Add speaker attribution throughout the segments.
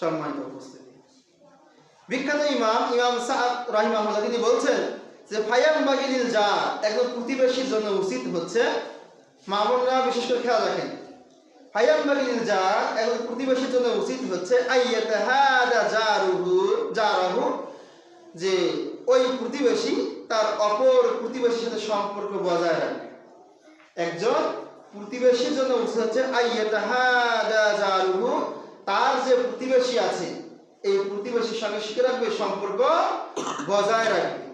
Speaker 1: সম্মানিত উপস্থিতি। বিখ্যাত ইমাম ইমাম সাদ রাহিমাহুল্লাহ, তিনি বলছেন যে, ফায়াম বাগিলিল যা একজন প্রতিবেশীর জন্য উচিত হচ্ছে মা বোনরা বিশেষ করে খেয়াল রাখেন। যা একজন প্রতিবেশীর জন্য উচিত হচ্ছে আইয়াতাহাদা জারুহু, জারাহু, যে ওই প্রতিবেশী তার অপর প্রতিবেশীর সাথে সম্পর্ক বজায় রাখবে একজন প্রতিবেশীর জন্য উচিত হচ্ছে আইয়াতাহাদা জারুহু তার যে প্রতিবেশী আছে, এই প্রতিবেশীর সঙ্গে শিখে রাখবে সম্পর্ক বজায় রাখবে।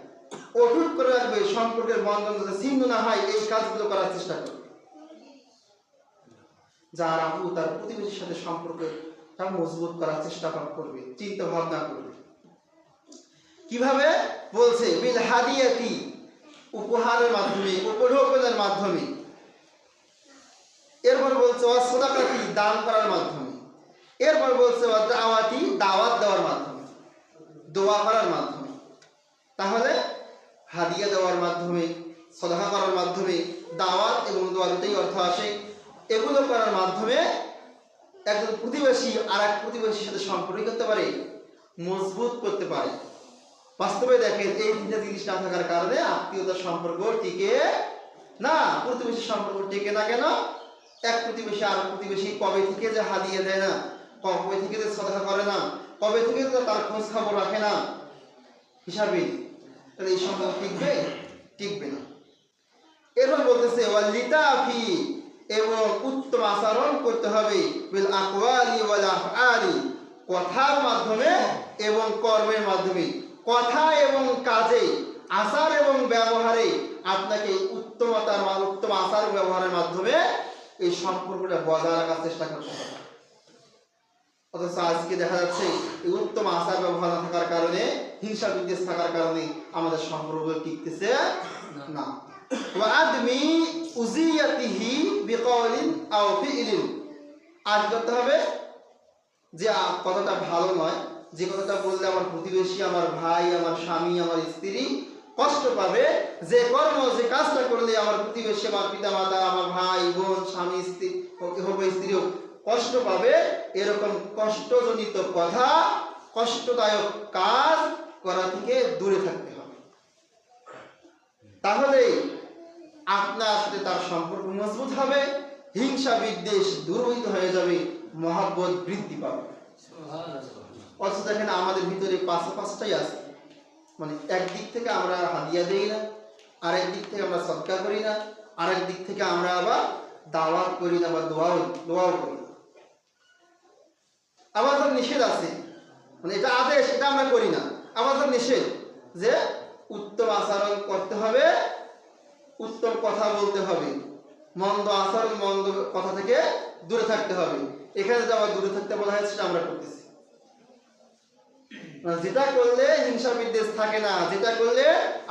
Speaker 1: অটুট করে রাখবে সম্পর্কের বন্ধন যাতে ছিন্ন না হয়, এই কাজগুলো করার চেষ্টা করবে। যার আপু তার প্রতিবেশীর সাথে সম্পর্কটা মজবুত করার চেষ্টা করবে, চিন্তা ভাবনা করবে। কীভাবে? বলছে, বিল হাদিয়াতি উপহারের মাধ্যমে, উপঢৌকনের মাধ্যমে। এরপর বলছে অসদাকাতি দান করার মাধ্যমে। এরপর বলছে দাওয়াতি, দাওয়াত দেওয়ার মাধ্যমে, দোয়া করার মাধ্যমে। তাহলে হাদিয়া দেওয়ার মাধ্যমে সদাহা করার মাধ্যমে, দাওয়াত এবং দোয়া অর্থ আসে। এগুলো করার মাধ্যমে একজন প্রতিবেশী আর এক প্রতিবেশীর সাথে সম্পর্ক করতে পারে, মজবুত করতে পারে। বাস্তবে দেখেন, এই তিনটা জিনিস না থাকার কারণে আত্মীয়তার সম্পর্ক টিকে না, প্রতিবেশীর সম্পর্ক টিকে না কেন? এক প্রতিবেশী আর প্রতিবেশী কবে থেকে যে হাদিয়ে দেয় না? কবে থেকে যে সদা করে না, কবে থেকে যে তার খোঁজ খবর রাখে না। হিসাবে তাহলে এই সম্পর্ক টিকবে? টিকবে না। এরপর বলতেছে ওয়ালিতাফি এবং উত্তম আচরণ করতে হবে বিল আকওয়ালি ওয়াল আফআলি, কথার মাধ্যমে এবং কর্মের মাধ্যমে। কথা এবং কাজে, আচার এবং ব্যবহারে আপনাকে উত্তমতার উত্তম আচার ব্যবহারের মাধ্যমে এই সম্পর্কটা বজায় রাখার চেষ্টা করতে হবে। অথচ আজকে দেখা যাচ্ছে এই উত্তম আচার ব্যবহার থাকার কারণে, হিংসা বিদ্বেষ থাকার কারণে আমাদের সম্পর্ক টিকতেছে না। ওয়াদমি উজিয়াতিহি বিকাউলিন আও ফিইলিন। আজ করতে হবে যে কথাটা ভালো নয়, যে কথাটা বললে আমার প্রতিবেশী, আমার ভাই, আমার স্বামী, আমার স্ত্রী কষ্ট পাবে, যে কর্ম, যে কাজটা করলে আমার প্রতিবেশী, আমার পিতা মাতা আমার ভাই, বোন, স্বামী, স্ত্রী হোক স্ত্রী হোক কষ্ট পাবে, এরকম কষ্টজনিত কথা কষ্টদায়ক কাজ করা থেকে দূরে থাকতে হবে। তাহলে আপনার সাথে তার সম্পর্ক মজবুত হবে, হিংসা বিদ্বেষ দূরীভূত হয়ে যাবে, মহাব্বত বৃদ্ধি পাবে। অথচ দেখেন আমাদের ভিতরে পাঁচটা পাঁচটাই আছে। মানে একদিক থেকে আমরা হাদিয়া দেই না, আরেক দিক থেকে আমরা সৎকার করি না, আরেক দিক থেকে আমরা আবার দাওয়াত করি না বা দোয়াও দোয়াও করি না। ধর নিষেধ আছে। মানে এটা আদেশ, এটা আমরা করি না। ধর নিষেধ যে উত্তম আচরণ করতে হবে, উত্তম কথা বলতে হবে। মন্দ আচরণ, মন্দ কথা থেকে দূরে থাকতে হবে। এখানে যে আবার দূরে থাকতে বলা হয়েছে, সেটা আমরা করতেছি। মানে যেটা করলে হিংসা বিদ্বেষ থাকে না, যেটা করলে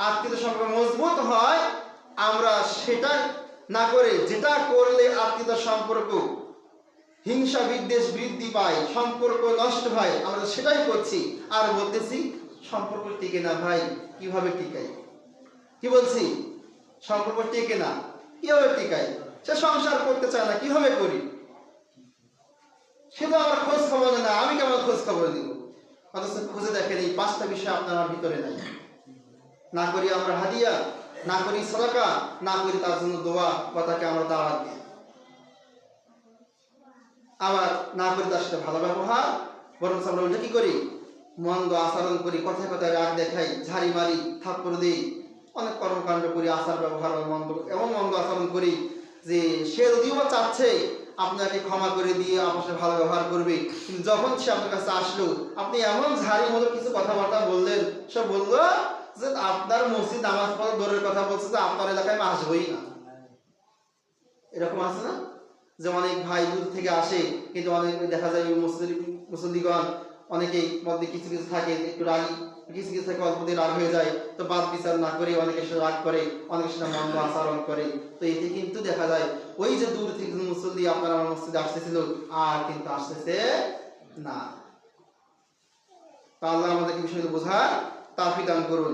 Speaker 1: আত্মীয় সম্পর্ক মজবুত হয়, আমরা সেটা না করে যেটা করলে আত্মীয় সম্পর্ক হিংসা বিদ্বেষ বৃদ্ধি পায়, সম্পর্ক নষ্ট হয়, আমরা সেটাই করছি। আর বলতেছি, সম্পর্ক টিকে না ভাই, কীভাবে টিকাই? কি বলছি? সম্পর্ক টিকে না, কীভাবে টিকাই? সে সংসার করতে চায় না, কীভাবে করি? সে তো আমার খোঁজ খবর না, আমি কেমন খোঁজ খবর দিব অথচ খুঁজে দেখেন এই পাঁচটা বিষয় আপনার আমার ভিতরে নাই। না করি আমরা হাদিয়া, না করি সদাকা, না করি তার জন্য দোয়া তাকে আমরা দাওয়াত দিই। আবার না করি তার সাথে ভালো ব্যবহার বরং আমরা উল্টে কি করি? মন্দ আচরণ করি, কথায় কথায় রাগ দেখাই, ঝাড়ি মারি, থাপ্পড় দিই, অনেক কর্মকাণ্ড করি, আচার ব্যবহার মন্দ, এমন মন্দ আচরণ করি যে সে যদিও বা চাচ্ছে, আপনাকে ক্ষমা করে দিয়ে আপনার সাথে ভালো ব্যবহার করবে, কিন্তু যখন সে আপনার কাছে আসলো, আপনি এমন ঝাড়ি মতো কিছু কথাবার্তা বললেন, সে বলল যে আপনার মসজিদ নামাজ পড়া দূরের কথা বলছে যে আপনার এলাকায় আমি আসবোই না। এরকম আছে না? যে অনেক ভাই দূর থেকে আসে, কিন্তু অনেক দেখা যায় ওই মুসলিম মুসল্লিগণ অনেকেই মধ্যে কিছু কিছু থাকে, একটু রাগি, কিছু কিছু থাকে অল্পতে রাগ হয়ে যায়, তো বাদ বিচার না করে অনেকের সাথে রাগ করে, অনেকের সাথে মন্দ আচরণ করে। তো এতে কিন্তু দেখা যায়, ওই যে দূর থেকে মুসল্লি আপনার আমার মসজিদে আসতেছিল, আর কিন্তু আসতেছে না। তা আল্লাহ আমাদেরকে বিষয়টা বোঝার তাফিদান করুন।